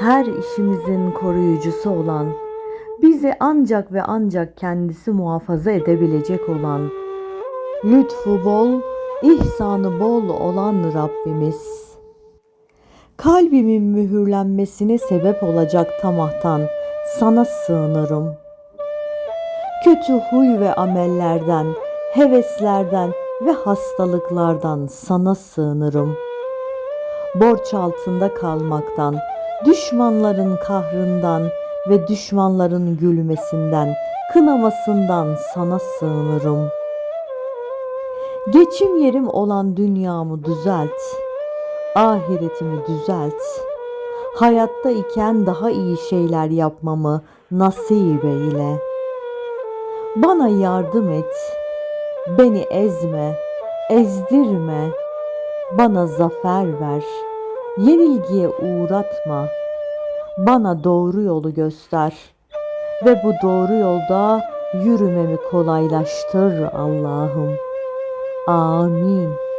her işimizin koruyucusu olan, bizi ancak ve ancak kendisi muhafaza edebilecek olan, lütfu bol, ihsanı bol olan Rabbimiz. Kalbimin mühürlenmesine sebep olacak tamahtan sana sığınırım. Kötü huy ve amellerden, heveslerden ve hastalıklardan sana sığınırım. Borç altında kalmaktan, düşmanların kahrından ve düşmanların gülmesinden, kınamasından sana sığınırım. Geçim yerim olan dünyamı düzelt, ahiretimi düzelt. Hayatta iken daha iyi şeyler yapmamı nasip eyle. Bana yardım et, beni ezme, ezdirme, bana zafer ver, yenilgiye uğratma, bana doğru yolu göster ve bu doğru yolda yürümemi kolaylaştır Allah'ım. Amin.